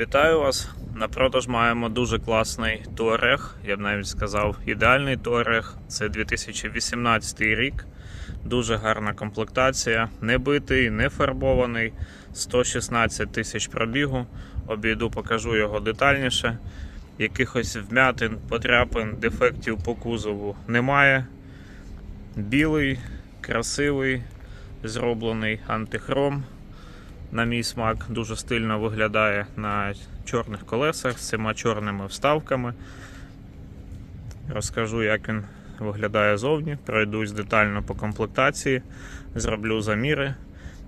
Вітаю вас! На продаж маємо дуже класний Touareg, я б навіть сказав, ідеальний Touareg. Це 2018 рік. Дуже гарна комплектація, не битий, не фарбований, 116 тисяч пробігу. Обійду, покажу його детальніше. Якихось вмятин, подряпин, дефектів по кузову немає. Білий, красивий, зроблений антихром на мій смак, дуже стильно виглядає на чорних колесах з цими чорними вставками. Розкажу, як він виглядає зовні. Пройдусь детально по комплектації, зроблю заміри.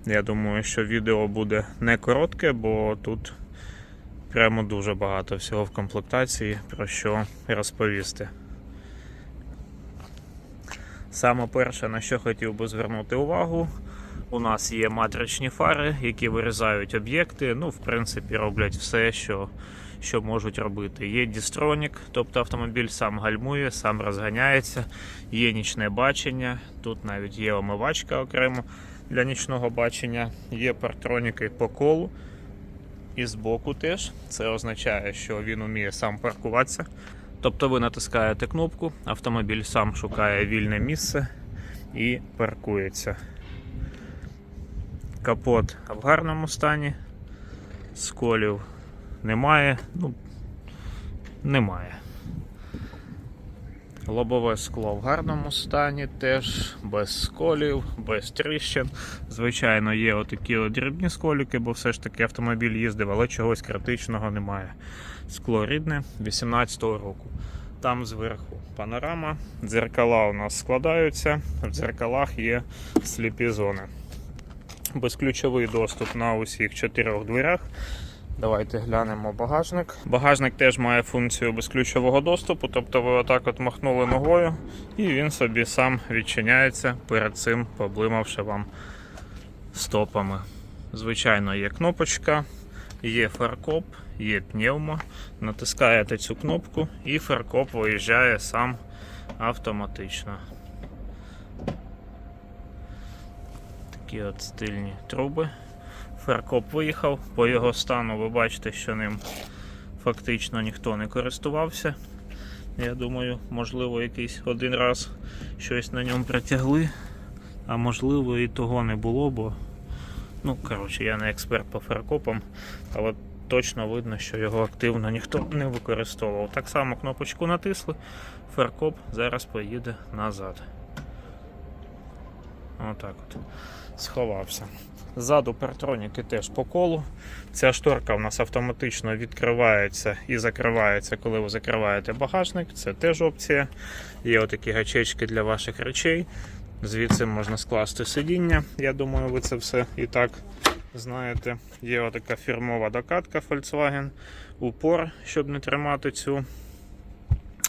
Я думаю, що відео буде не коротке, бо тут прямо дуже багато всього в комплектації, про що розповісти. Саме перше, на що хотів би звернути увагу, у нас є матричні фари, які вирізають об'єкти. Ну, в принципі, роблять все, що що можуть робити. Є дістронік, тобто автомобіль сам гальмує, сам розганяється, є нічне бачення. Тут навіть є омивачка окремо для нічного бачення, є партроніки по колу. І збоку теж. Це означає, що він уміє сам паркуватися. Тобто ви натискаєте кнопку, автомобіль сам шукає вільне місце і паркується. Капот в гарному стані, сколів немає, ну, немає. Лобове скло в гарному стані, теж без сколів, без тріщин. Звичайно, є отакі от дрібні сколіки, бо все ж таки автомобіль їздив, але чогось критичного немає. Скло рідне 18-го року. Там зверху панорама, дзеркала у нас складаються, в дзеркалах є сліпі зони безключовий доступ на усіх чотирьох дверях. Давайте глянемо багажник. Багажник теж має функцію безключового доступу, тобто ви отак от махнули ногою, і він собі сам відчиняється перед цим, поблимавши вам стопами. Звичайно, є кнопочка, є фаркоп, є пневмо. Натискаєте цю кнопку і фаркоп виїжджає сам автоматично. Такі от стильні труби. Феркоп виїхав, по його стану ви бачите, що ним фактично ніхто не користувався. Я думаю, можливо, якийсь один раз щось на ньому притягли, а можливо і того не було, бо ну, коротше, я не експерт по феркопам, але точно видно, що його активно ніхто не використовував. Так само кнопочку натисли, феркоп зараз поїде назад. Отак от. Сховався. Ззаду партроніки теж по колу. Ця шторка у нас автоматично відкривається і закривається, коли ви закриваєте багажник. Це теж опція. Є отакі гачечки для ваших речей. Звідси можна скласти сидіння. Я думаю, ви це все і так знаєте. Є отака фірмова докатка Volkswagen. Упор, щоб не тримати цю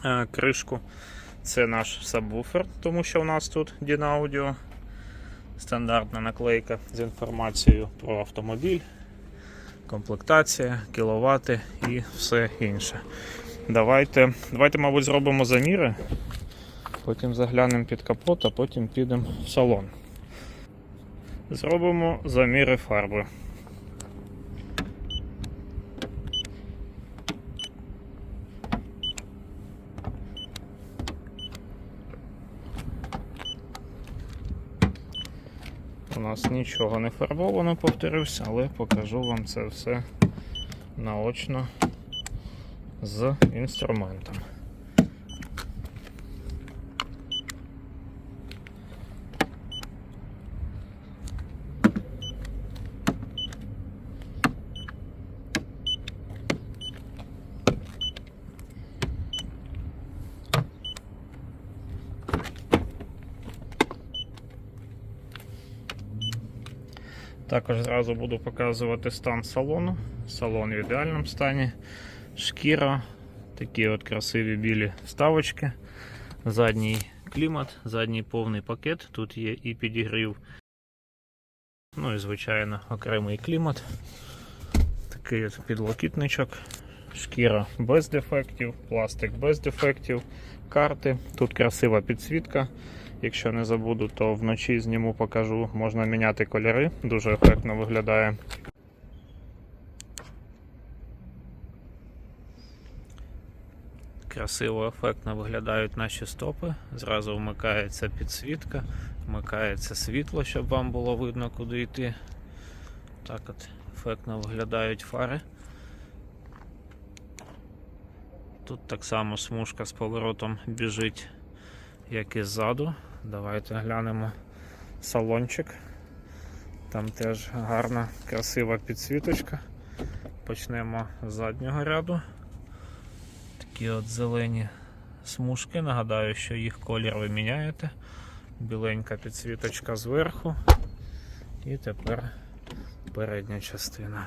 е, кришку. Це наш сабвуфер, тому що у нас тут Dinaaudio стандартна наклейка з інформацією про автомобіль, комплектація, кіловати і все інше. Давайте, давайте, мабуть, зробимо заміри, потім заглянемо під капот, а потім підемо в салон. Зробимо заміри фарби. У нас нічого не фарбовано, повторюсь, але покажу вам це все наочно з інструментом. Також зразу буду показувати стан салону. Салон в ідеальному стані. Шкіра, такі от красиві білі вставочки. Задній клімат, задній повний пакет. Тут є і підігрів. Ну і, звичайно, окремий клімат. Такий от підлокітничок. Шкіра без дефектів, пластик без дефектів, карти. Тут красива підсвітка. Якщо не забуду, то вночі зніму покажу. Можна міняти кольори, дуже ефектно виглядає. Красиво, ефектно виглядають наші стопи. Зразу вмикається підсвітка, вмикається світло, щоб вам було видно, куди йти. Так от ефектно виглядають фари. Тут так само смужка з поворотом біжить, як і ззаду. Давайте глянемо салончик. Там теж гарна, красива підсвіточка. Почнемо з заднього ряду. Такі от зелені смужки. Нагадаю, що їх колір ви міняєте. Біленька підсвіточка зверху. І тепер передня частина.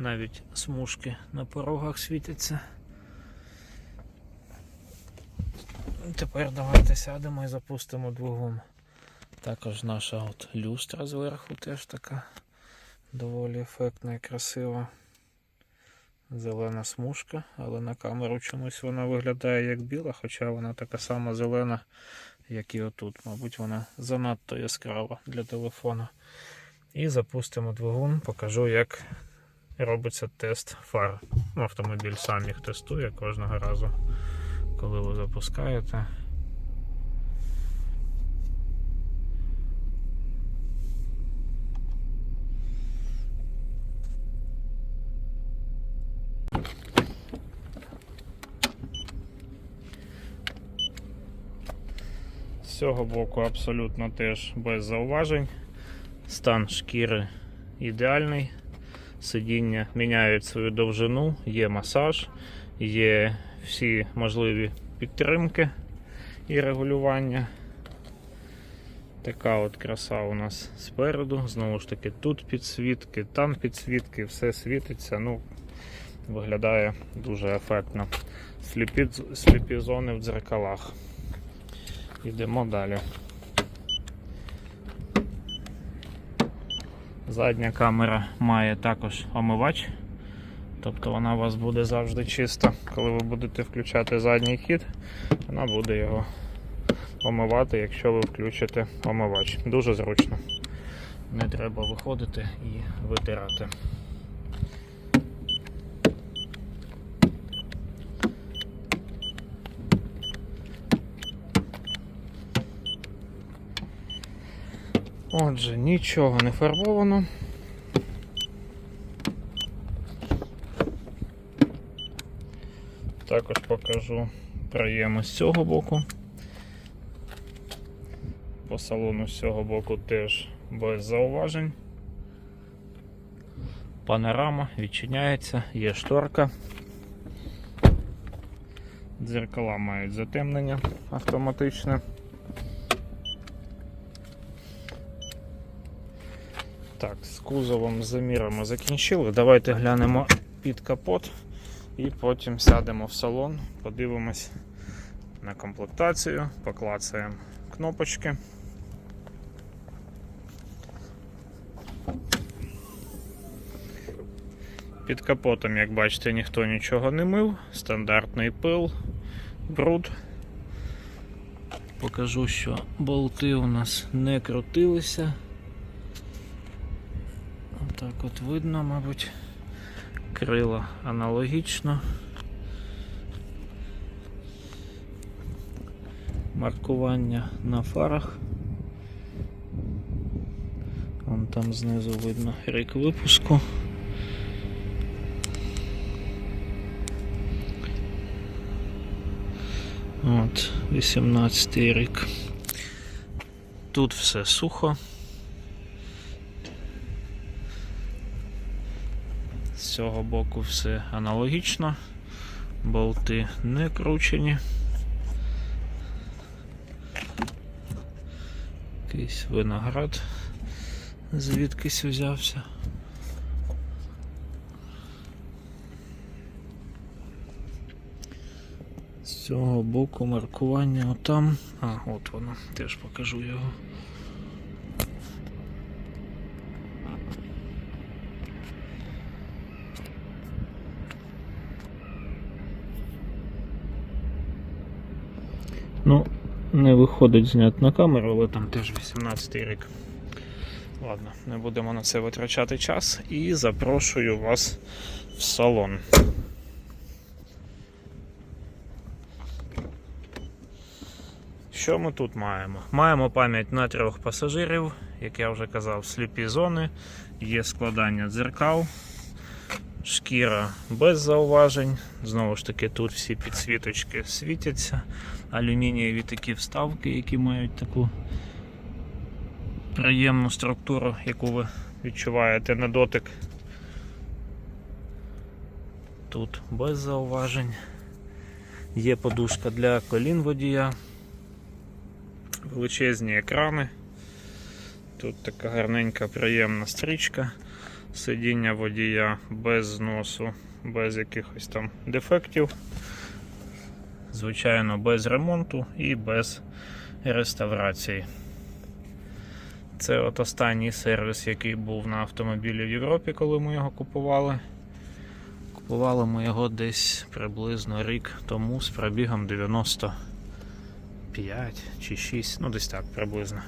Навіть смужки на порогах світяться. Тепер давайте сядемо і запустимо двигун. Також наша от люстра зверху теж така доволі ефектна і красива. Зелена смужка, але на камеру чомусь вона виглядає як біла, хоча вона така сама зелена, як і отут. Мабуть, вона занадто яскрава для телефона. І запустимо двигун, покажу, як робиться тест фар. Ну, Автомобіль сам їх тестує кожного разу, коли ви запускаєте. З цього боку абсолютно теж без зауважень. Стан шкіри ідеальний сидіння міняють свою довжину, є масаж, є всі можливі підтримки і регулювання. Така от краса у нас спереду. Знову ж таки, тут підсвітки, там підсвітки, все світиться. Ну, Виглядає дуже ефектно. Сліпі, сліпі зони в дзеркалах. Йдемо далі. Задня камера має також омивач, тобто вона у вас буде завжди чиста. Коли ви будете включати задній хід, вона буде його омивати, якщо ви включите омивач. Дуже зручно. Не треба виходити і витирати. Отже, нічого не фарбовано. Також покажу проєми з цього боку. По салону з цього боку теж без зауважень. Панорама відчиняється, є шторка. Дзеркала мають затемнення автоматичне. Так, з кузовом замірами закінчили. Давайте глянемо під капот і потім сядемо в салон, подивимось на комплектацію, поклацаємо кнопочки. Під капотом, як бачите, ніхто нічого не мив, стандартний пил, бруд. Покажу, що болти у нас не крутилися. От видно, мабуть, крила аналогічно. Маркування на фарах. Вон там знизу видно рік випуску. От, 18 рік. Тут все сухо. З цього боку все аналогічно, болти не кручені. Якийсь виноград звідкись взявся. З цього боку маркування отам. А, от воно, теж покажу його. Не виходить зняти на камеру, але там теж 18 й рік. Ладно, не будемо на це витрачати час і запрошую вас в салон. Що ми тут маємо? Маємо пам'ять на трьох пасажирів, як я вже казав, сліпі зони, є складання дзеркал, шкіра без зауважень. Знову ж таки, тут всі підсвіточки світяться, алюмінієві такі вставки, які мають таку приємну структуру, яку ви відчуваєте на дотик. Тут без зауважень. Є подушка для колін водія, величезні екрани. Тут така гарненька приємна стрічка, сидіння водія без зносу, без якихось там дефектів. Звичайно, без ремонту і без реставрації. Це от останній сервіс, який був на автомобілі в Європі, коли ми його купували. Купували ми його десь приблизно рік тому з пробігом 95 чи 6, ну десь так приблизно.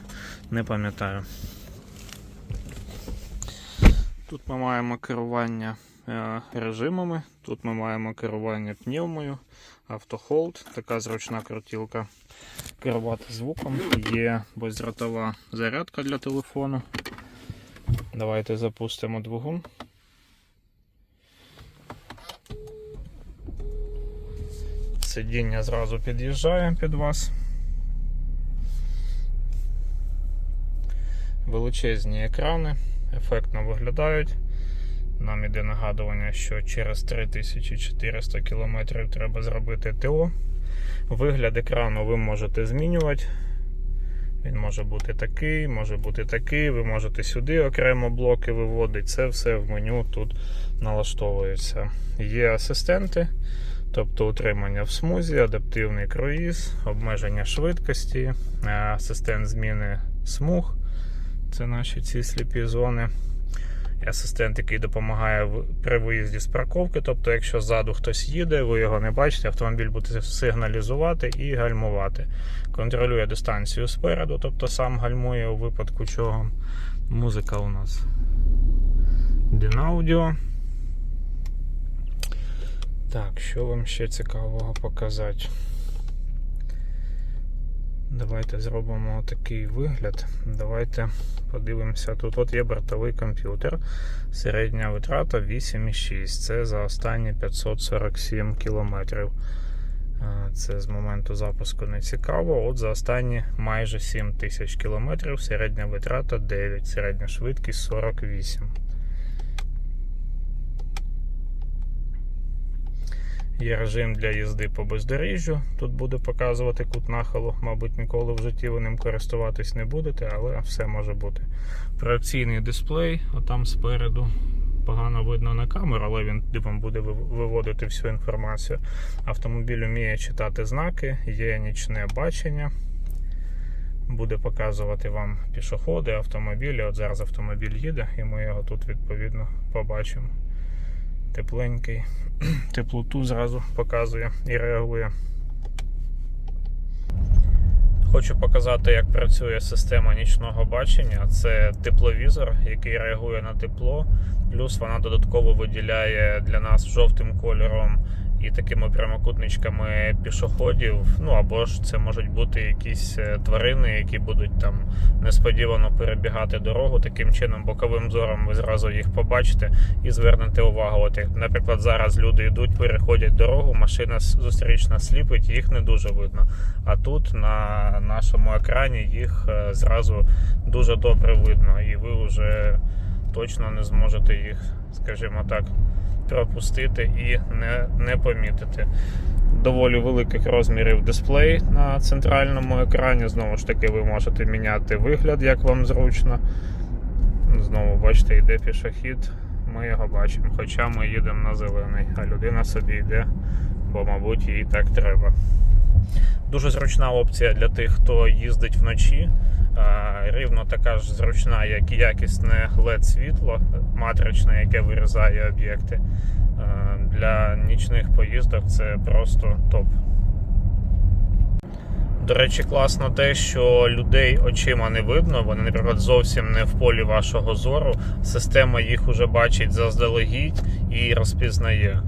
Не пам'ятаю. Тут ми маємо керування режимами, тут ми маємо керування пневмою, автохолд, така зручна крутілка. Керувати звуком. Є бездротова зарядка для телефону. Давайте запустимо двигун. Сидіння зразу під'їжджає під вас. Величезні екрани, ефектно виглядають. Нам іде нагадування, що через 3400 км треба зробити ТО. Вигляд екрану ви можете змінювати. Він може бути такий, може бути такий. Ви можете сюди окремо блоки виводити. Це все в меню тут налаштовується. Є асистенти, тобто утримання в смузі, адаптивний круїз, обмеження швидкості, е, асистент зміни смуг. Це наші ці сліпі зони. Асистент, який допомагає при виїзді з парковки. Тобто, якщо ззаду хтось їде, ви його не бачите, автомобіль буде сигналізувати і гальмувати. Контролює дистанцію спереду, тобто сам гальмує у випадку чого. Музика у нас Динаудіо. Так, що вам ще цікавого показати? Давайте зробимо такий вигляд. Давайте подивимося. Тут от є бортовий комп'ютер. Середня витрата 8,6. Це за останні 547 кілометрів. Це з моменту запуску не цікаво. От за останні майже 7 тисяч кілометрів. Середня витрата 9, середня швидкість 48. Є режим для їзди по бездоріжжю. Тут буде показувати кут нахилу. Мабуть, ніколи в житті ви ним користуватись не будете, але все може бути. Проекційний дисплей, отам спереду. Погано видно на камеру, але він вам буде виводити всю інформацію. Автомобіль вміє читати знаки, є нічне бачення. Буде показувати вам пішоходи, автомобілі. От зараз автомобіль їде, і ми його тут відповідно побачимо. Тепленький теплоту зразу показує і реагує. Хочу показати, як працює система нічного бачення. Це тепловізор, який реагує на тепло, плюс вона додатково виділяє для нас жовтим кольором і такими прямокутничками пішоходів. Ну або ж це можуть бути якісь е, тварини, які будуть там несподівано перебігати дорогу. Таким чином, боковим зором ви зразу їх побачите і звернете увагу. От як, наприклад, зараз люди йдуть, переходять дорогу, машина зустрічна сліпить, їх не дуже видно. А тут на нашому екрані їх е, зразу дуже добре видно, і ви вже точно не зможете їх, скажімо так, пропустити і не, не помітити. Доволі великих розмірів дисплей на центральному екрані. Знову ж таки, ви можете міняти вигляд, як вам зручно. Знову бачите, йде пішохід. Ми його бачимо, хоча ми їдемо на зелений, а людина собі йде, бо, мабуть, їй так треба. Дуже зручна опція для тих, хто їздить вночі. Рівно така ж зручна, як і якісне LED світло матричне, яке вирізає об'єкти. Для нічних поїздок це просто топ. До речі, класно те, що людей очима не видно, вони, наприклад, зовсім не в полі вашого зору. Система їх уже бачить заздалегідь і розпізнає.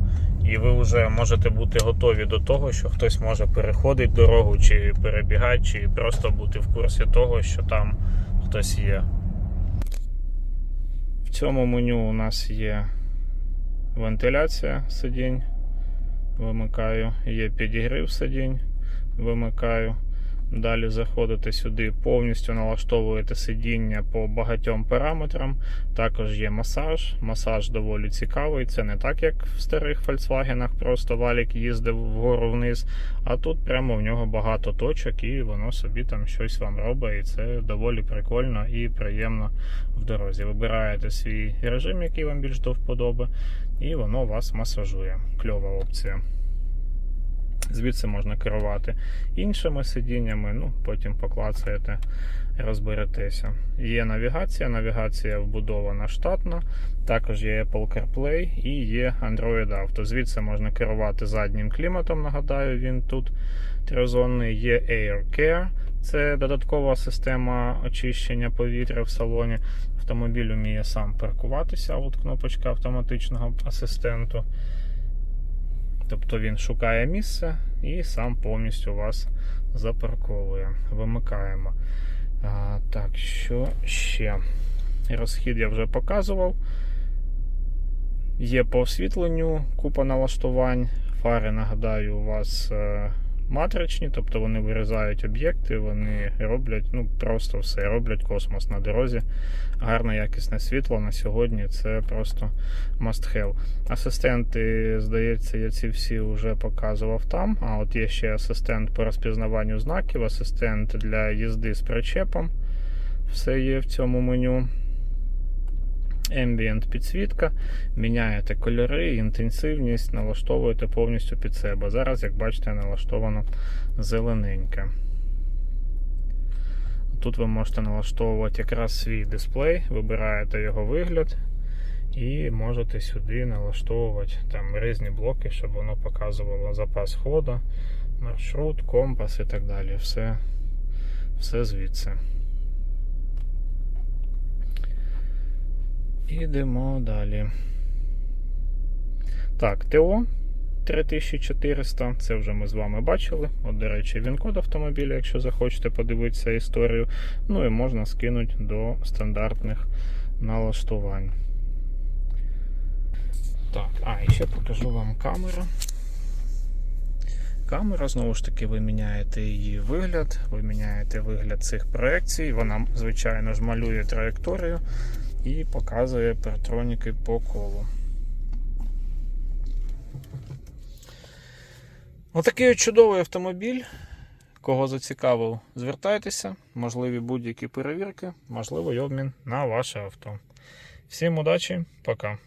І ви вже можете бути готові до того, що хтось може переходити дорогу, чи перебігати, чи просто бути в курсі того, що там хтось є. В цьому меню у нас є вентиляція сидінь. Вимикаю, є підігрів сидінь, вимикаю. Далі заходите сюди, повністю налаштовуєте сидіння по багатьом параметрам. Також є масаж. Масаж доволі цікавий. Це не так, як в старих Volkswagen, просто валік їздив вгору вниз. А тут прямо в нього багато точок, і воно собі там щось вам робить. І це доволі прикольно і приємно в дорозі. Вибираєте свій режим, який вам більш до вподоби, і воно вас масажує. Кльова опція. Звідси можна керувати іншими сидіннями, ну потім поклацаєте, розберетеся. Є навігація, навігація вбудована штатно, також є Apple CarPlay і є Android Auto. Звідси можна керувати заднім кліматом. Нагадаю, він тут трьохзонний. Є Air Care, це додаткова система очищення повітря в салоні. Автомобіль вміє сам паркуватися, от кнопочка автоматичного асистенту. Тобто він шукає місце і сам повністю вас запарковує. Вимикаємо. А, Так, що ще? Розхід я вже показував. Є по освітленню купа налаштувань. Фари, нагадаю, у вас е, матричні, тобто вони вирізають об'єкти, вони роблять ну просто все, роблять космос на дорозі. Гарне якісне світло на сьогодні це просто must have. Асистенти, здається, я ці всі вже показував там. А от є ще асистент по розпізнаванню знаків, асистент для їзди з причепом. Все є в цьому меню. Ambient підсвітка, міняєте кольори, інтенсивність, налаштовуєте повністю під себе. Зараз, як бачите, налаштовано зелененьке. Тут ви можете налаштовувати якраз свій дисплей, вибираєте його вигляд і можете сюди налаштовувати там різні блоки, щоб воно показувало запас ходу, маршрут, компас і так далі. Все, все звідси. Ідемо далі. Так, ТО 3400, це вже ми з вами бачили. От, до речі, він код автомобіля, якщо захочете подивитися історію. Ну і можна скинути до стандартних налаштувань. Так, а, і ще покажу вам камеру. Камера, знову ж таки, ви міняєте її вигляд, ви міняєте вигляд цих проекцій. Вона, звичайно ж, малює траєкторію і показує партроніки по колу. Отакий от чудовий автомобіль. Кого зацікавив, звертайтеся, можливі будь-які перевірки, можливий обмін на ваше авто. Всім удачі, пока.